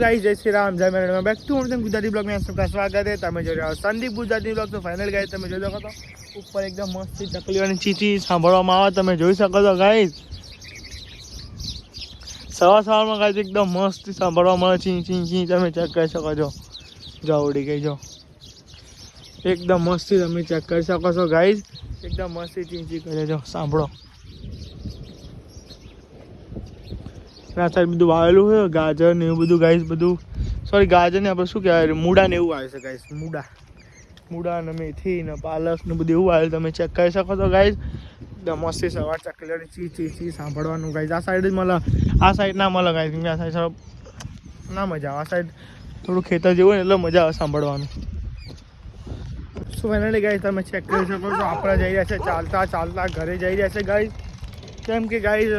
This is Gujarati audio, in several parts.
ગાઈડ જય શ્રી રામ. જય મેડમ બેક ટુ હું ગુજરાતી બ્લોગ મેં સૌ સ્વાગત હે તમે જોઈ રહ્યા સંદીપ ગુજરાતી બ્લોગ તો ફાઇનલ ગાઈઝ તમે જોઈ શકો છો. ઉપર એકદમ મસ્તી ચકલીઓની ચીચી સાંભળવામાં આવે. તમે જોઈ શકો છો ગાઈઝ સવાર સવારમાં કાંઈ એકદમ મસ્ત સાંભળવા મળે. ચીં ચીં, ચી, તમે ચેક કરી શકો છો. જો ઉડી ગઈ જો એકદમ મસ્તી તમે ચેક કરી શકો છો ગાઈઝ એકદમ મસ્તી ચીં ચીં કરે જો સાંભળો. આ સાઈડ બધું વાવેલું હોય ગાજર ને એવું બધું ગાઈસ બધું. સોરી ગાજર ને આપણે શું કહેવાય? મૂડા ને એવું આવે છે ગાઈસ, મૂડા. મૂડા ને મેથી ને પાલક ને બધું એવું આવે તમે ચેક કરી શકો છો ગાઈસ. એકદમ મસ્તી સવાર ચકલેટ ચી ચી ચી સાંભળવાનું ગાય આ સાઈડ જ મળે આ સાઈડ ના મળે ગાઈસ આ સાઈડ સાહેબ ના મજા આવે. આ સાઈડ થોડું ખેતર જેવું ને એટલે મજા આવે સાંભળવાનું. સો ફાઇનલી ગાય તમે ચેક કરી શકો છો. આપણે જઈ રહ્યા છે ચાલતા ચાલતા ઘરે જઈ રહ્યા છે ગાય કેમ કે ગાઈસ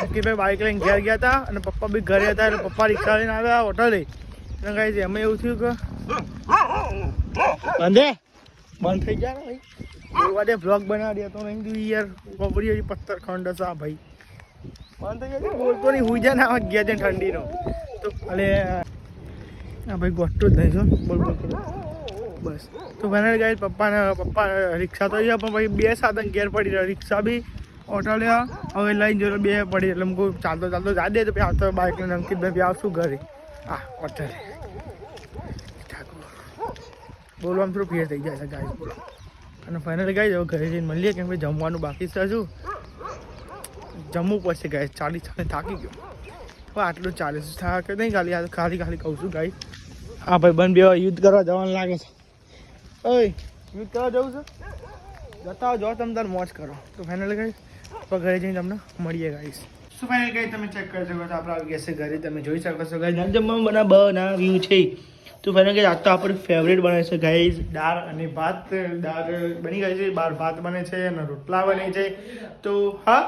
અંકિતભાઈ બાઇક લઈને ઘેર ગયા હતા અને પપ્પા બી ઘરે હતા એટલે પપ્પા રિક્ષા લઈને આવ્યા હોટલે એટલે ગાઈસ એમાં એવું થયું કે બંધે બંધ થઈ ગયા ને ભાઈ. વાડે બ્લોગ બનાવી દે તો નહીં કીધું યાર. હજી પથ્થર ખંડ હશે આ ભાઈ. થઈ ગયા બોલતો નહીં ને આવા ગયા છે ઠંડીનો. તો અલે, આ ભાઈ ગોઠતો જ નહીં છો બોલ બોલ બસ. તો ફાઇનલ ગાઈ પપ્પાને, પપ્પા રિક્ષા તો છે, પણ ભાઈ બે સાધન ઘેર પડી રહ્યા. રિક્ષા બી ઓટો લ્યા હવે લઈને જોડે બે પડી એટલે મૂકું ચાલતો ચાલતો જા દે તો પછી આવતો બાઇક લઈને અંકિતભાઈ ભાઈ આવશું ઘરે. હા ઓટો બોલવામાં થોડું ફેર થઈ જાય છે ગાય બોલો અને ફાઇનલી ગાઈ હવે ઘરે જઈને મળીએ કેમ કે જમવાનું બાકી છે હજુ. જમવું પડશે ગાય ચાલી ચાલી થાકી ગયો. હવે આટલું ચાલીસ થાક નહીં, ખાલી ખાલી ખાલી કહું છું ગાય હા ભાઈ, બંધ બે યુદ્ધ કરવા જવાનું લાગે છે. ઓય, યુદ્ધ કરવા જવું છે? જતા જો તમે તાર મોજ કરો. તો ફાઇનલ ગાઈસ તો ઘરે જઈને તમને મળીએ ગાઈસ શું ફાઇનલ ગાઈ તમે ચેક કરી શકો છો, આપણે આવી ગયા છે ઘરે તમે જોઈ શકો છો ગાઈસ જમવામાં બના બનાવ્યું છે. તો ફાઇનલ આજ તો આપણે ફેવરેટ બને છે ગાઈઝ દાળ અને ભાત. દાળ બની ગઈ છે બાર ભાત બને છે અને રોટલા બને છે. તો હા?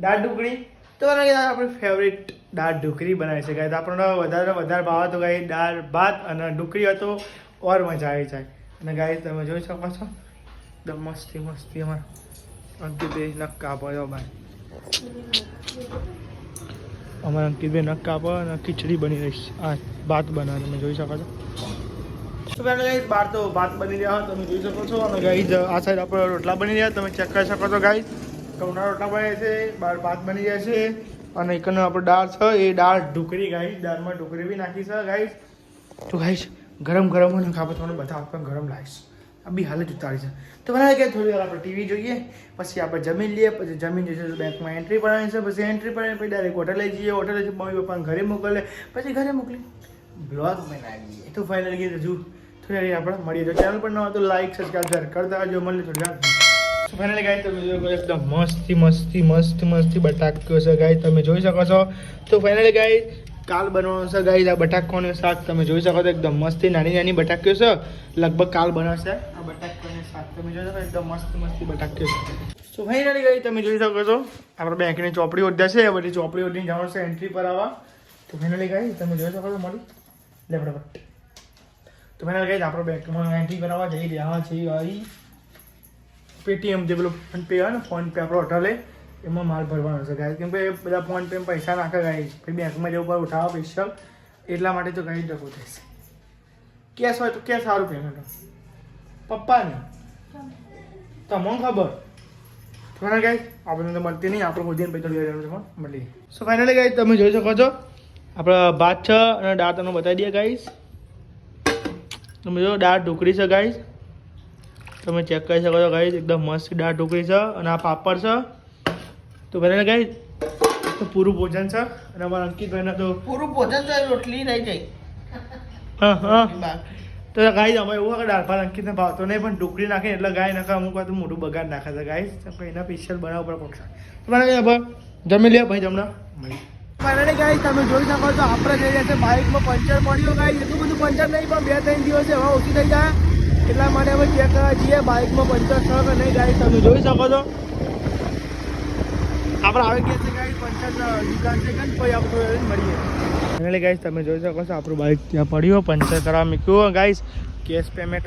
દાળ ઢોકળી. તો આપણે ફેવરેટ દાળ ઢોકળી બનાવી છે ગાઈસ આપણને વધારે વધારે ભાવ તો ગાઈ દાળ, ભાત અને ઢોકળી હતો. ઓર મજા આવી જાય. અને ગાય તમે જોઈ શકો છો. એકદમ મસ્તી મસ્તી અમારા. અંકિતભાઈ નખ કાપો ભાઈ. અમારા અંકિતભાઈ નખ કાપો અને ખીચડી બની રહી છે. આ ભાત બનાવે, તમે જોઈ શકો છો. તો ગાઈસ બાર તો ભાત બની રહ્યા હોય તમે જોઈ શકો છો. અને ગાઈસ, આ સાઈડ આપણે રોટલા બની રહ્યા, તમે ચેક કરી શકો છો, ગાઈસ. ઘઉંના રોટલા બને છે, બહાર ભાત બની રહ્યા છે. અને એકનો આપણે દાળ છે, એ દાળ ઢોકળી, ગાઈસ. દાળમાં ઢોકળી બી નાખી છે, ગાઈસ. તો ગાઈસ ગરમ ગરમ અને ખાવા તમને બધા આપણને ગરમ લાગીશ બી હાલત ઉતારી છે. તો બનાવે કે થોડી વાર આપણે ટીવી જોઈએ, પછી આપણે જમીન લઈએ, પછી જમીન જઈશું બેંકમાં એન્ટ્રી પડાવી છે, પછી એન્ટ્રી પડાવી પછી ડાયરેક્ટ હોટલે જઈએ હોટલે જઈએ, મમ્મી પપ્પાને ઘરે મોકલે, પછી ઘરે મોકલી. બ્લોગ બનાવીએ તો ફાઇનલ ગીત હજુ થોડી વાર આપણે મળીએ. તો ચેનલ પર ન હોય તો લાઈક સબસ્ક્રાઈબ શેર કરતા જો મળીએ થોડી વાર ગાય તમે જોઈ મસ્તી મસ્તી, મસ્ત, મસ્તી બટાક્યો છે. ગાય તમે જોઈ શકો છો. તો ફાઇનલી ગાય કાલ બનવાનું છે ગાય આ બટાકોનું શાક તમે જોઈ શકો છો, એકદમ મસ્તી, નાની નાની બટાક્યો છે. લગભગ કાલ બનાવશે. આ બટાકોનું શાક તમે જોઈ શકો એકદમ મસ્ત મસ્તી બટાક્યો છે. તો ફાઇનલી ગાય તમે જોઈ શકો છો, આપણે બેંકની ચોપડી ઓઢ્યા છે. બધી ચોપડી ઓઢીને જવાનું છે એન્ટ્રી પર આવવા. તો ફાઇનલી ગઈ તમે જોઈ શકો છો મળી લે, ફટાફટ. તો ફાઇનલ ગાય આપણે બેંકમાં એન્ટ્રી કરાવવા જઈ રહ્યા છીએ. પેટીએમ જે પેલું ફોન પે હોય ને ફોન પે આપણો હોટલે એમાં માલ ભરવાનો છે ગાય કેમ કે બધા ફોન પે પૈસા નાખે ગાય પછી બેંકમાં જવું પર ઉઠાવવા પૈસા એટલા માટે તો ગાય ડકો થશે કેશ હોય તો કેશ સારું પેમેન્ટ પપ્પાને? તમને ખબર? થોડા ગાય આપણને મળતી નહીં, આપણે ખોદીને પૈસા લઈ જવાનું છે મળી સો ફાઇનલી ગાય તમે જોઈ શકો છો, આપણા ભાત છે અને દાળ તમને બતાવી દઈએ ગાઈશ તમે જો દાળ ઢોકળી છે ગાઈશ તમે ચેક કરી શકો છો ગાઈસ એકદમ મસ્ત દાળ ઢોકળી છે અને આ પાપડ છે. તો બને ગાઈસ તો પૂરું ભોજન છે અને અમારા અંકિતભાઈના તો પૂરું ભોજન છે રોટલી રહી જાય હા હા. તો ગાય અમે એવું આગળ દાળ ભાત અંકિતને ભાવતો નહીં પણ ઢોકળી નાખે એટલે ગાય નાખે અમુક વાર તો મોટું બગાડ નાખે છે ગાય તો એના સ્પેશિયલ બનાવવા પડે પક્ષા તો મને હવે જમી લે ભાઈ તમને મને ગાય તમે જોઈ શકો છો આપણે જઈ રહ્યા છે બાઇકમાં પંચર પડ્યું ગાય એટલું બધું પંચર નહીં પણ બે ત્રણ દિવસે હવા ઓછી થઈ જાય. એટલા માટે અમે ચેક કરવા જઈએ બાઇકમાં પંચર થયો કે નહીં ગાય તમે જોઈ શકો છો. આપણે આવી ગયા છે ગાઈસ? પંચર દુકાન છે કે કોઈ આપણે મળીએ. ગાઈસ, તમે જોઈ શકો છો આપણું બાઇક ત્યાં પડ્યું. પંચર કરવા મૂક્યું. ગાઈસ કેશ પેમેન્ટ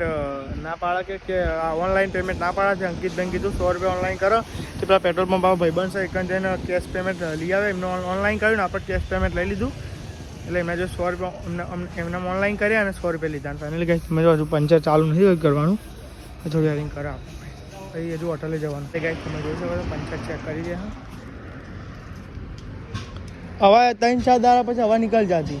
ના પાડે કે કે ઓનલાઈન પેમેન્ટ ના પાડે છે? અંકિત બેન કીધું, સો રૂપિયા ઓનલાઈન કરો. તો પેલા પેટ્રોલ પંપ ભાઈ બનશે એક જઈને કેશ પેમેન્ટ લઈ આવે. એમને ઓનલાઈન કર્યું ને, આપણે કેશ પેમેન્ટ લઈ લીધું. એટલે એમના જો સો રૂપિયા એમને ઓનલાઈન કર્યા અને સો રૂપિયા લીધા. ફાઇનલી ગાઈસ, તમે જો હજુ પંચર ચાલુ નથી કરવાનું. થોડી હેરિંગ કરાવ. પછી હજુ હોટલે જવાનું. ગાઈસ, તમે જોઈ શકો છો પંચર ચેક કરી રહ્યા હવા ત્રણ ચાર દાડા પછી હવા નીકળ જાતી.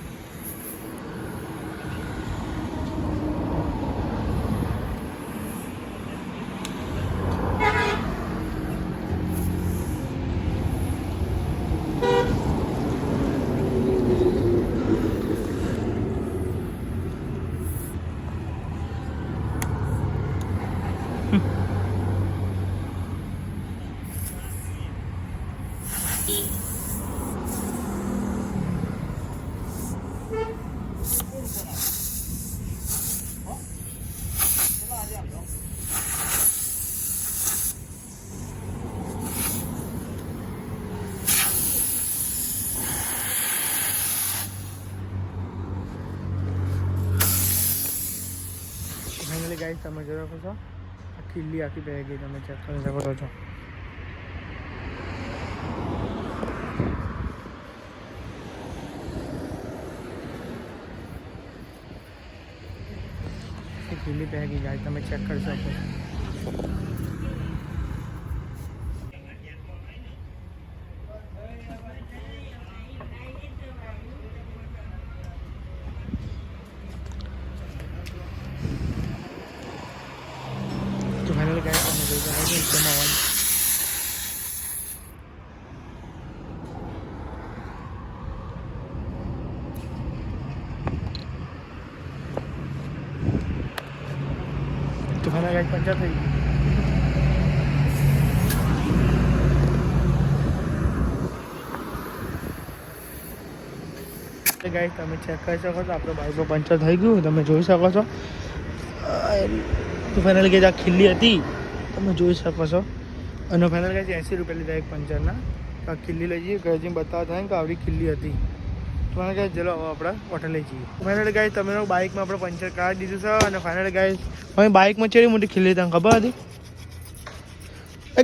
ગાઈસ તમે જોઈ શકો છો? આ આખી પહેરી તમે ચેક કરી શકો છો ખીલ્લી પહેરી ગઈ ગાઈસ તમે ચેક કરી શકો છો તો ફાઇનલી ગાઈસ તમે જોઈ શકો છો એકદમ અવાજ તો ફાઇનલ ગાઈસ પંચર થઈ ગઈ ગાઈસ તમે ચેક કરી શકો છો આપણો બાઈકો પંચર થઈ ગયું, તમે જોઈ શકો છો. તો ફાઇનલ ગેજ આ ખીલ્લી હતી, તમે જોઈ શકો છો. અને ફાઇનલ ગેજ એંસી રૂપિયા લીધા એક પંચરના આ ખીલ્લી લઈ જઈએ ઘરે જઈને બતાવતા થાય કે આવડી ખીલ્લી હતી. ફાઇનલ ગાય ચલો, હવે આપણે હોટલ જઈએ. ફાઇનલ ગાય તમે બાઇકમાં આપણે પંચર કાઢી દીધું છે અને ફાઇનલ ગાય હવે બાઇકમાં ચેડી મોટી ખીલી તને ખબર હતી?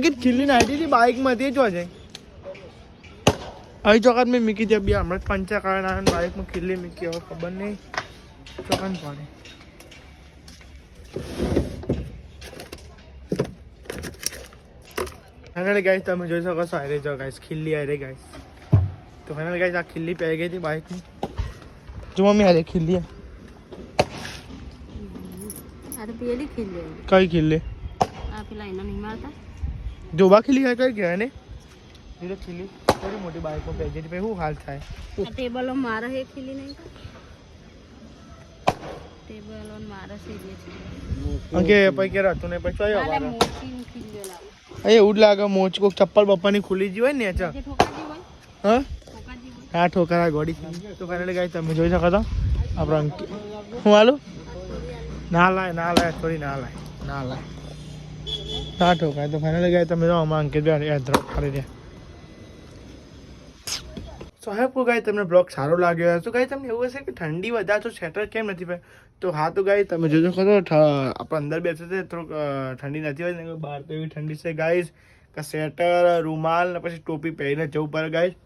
કે ખીલ્લી નાખી હતી બાઇકમાં તે જો જાય. અહીં ચોકાત મેં મીકી દે બે હમણાં પંચર કાઢ્યા બાઇકમાં ખીલ્લી મીકી. હવે ખબર નહીં. ચોકાન પાણી ફાઇનલી ગાય તમે જોઈ શકો છો. હારે જો ગાઈસ ખીલ્લી હારે ગાઈસ તો ફાઇનલી ગાઈસ આ ખીલ્લી પહેરી ગઈ હતી બાઇકની જો મમ્મી હારે ખીલ્લી આ તો પેલી ખીલ્યો કઈ ખીલ્લી આ પેલા એના નહીં મારતા જોબા ખીલ્લી હોય કઈ કહેવાય ને ધીરે ખીલ્લી થોડી મોટી બાઇકમાં પહેરી હતી પછી શું હાલ થાય આ ટેબલો મારે હે ખીલી નહીં ટેબલો મારે છે જે છે અંકે પછી કે હતું ને પછી આલે આવ્યો મોટી ખીલ્યો લાવો એ એવું જ લાગે મોચ કોક ચપ્પલ બપ્પાની ખુલી જ હોય ને અચ્છા જે ઠોકાજી હોય હા ઠોકાજી હોય આ ઠોકરા ગોડી તો ફાઇનલી ગાઈસ તમે જોઈ શકો છો. આપણો અંકિત હું હાલું? ના લાય ના લાય થોડી ના લાય. ના લાય. ના ઠોકાય તો ફાઇનલી ગાય તમે જો અમારા અંકિત ભાઈ એડ્રોપ કરી દે. સો હેપ ગાઈ તમને બ્લોગ સારો લાગ્યો હશે. તો ગાઈ તમને એવું હશે કે ઠંડી વધારે તો સ્વેટર કેમ નથી પહેર તો હા તો ગાઈ તમે જોજો ઠ- આપણે અંદર બેસે છે થોડુંક ઠંડી નથી હોય બહાર તો એવી ઠંડી છે ગાઈઝ કે સ્વેટર રૂમાલ ને પછી ટોપી પહેરીને જવું પડે ગાઈઝ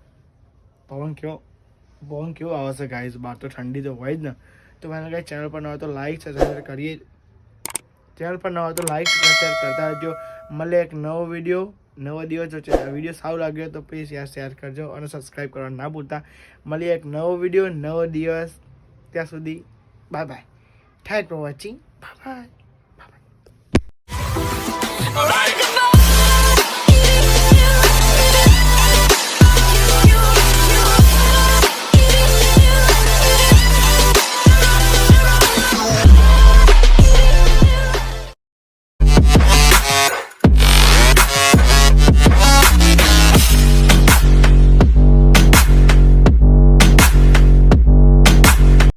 પવન કેવો પવન કેવો આવે છે ગાઈઝ બહાર તો ઠંડી તો હોય જ ને. તો મને કાંઈ ચેનલ પર ન હોય તો લાઈક સબસ્ક્રાઈબ કરીએ. ચેનલ પર ન હોય તો લાઈક શેર કરતા રહેજો. મળે એક નવો વીડિયો નવો દિવસ જો વીડિયો સારો લાગ્યો તો પ્લીઝ યાર શેર કરજો અને સબસ્ક્રાઈબ કરવાનું ના ભૂલતા. મળીએ એક નવો વીડિયો નવો દિવસ ત્યાં સુધી. Bye bye thank for watching bye bye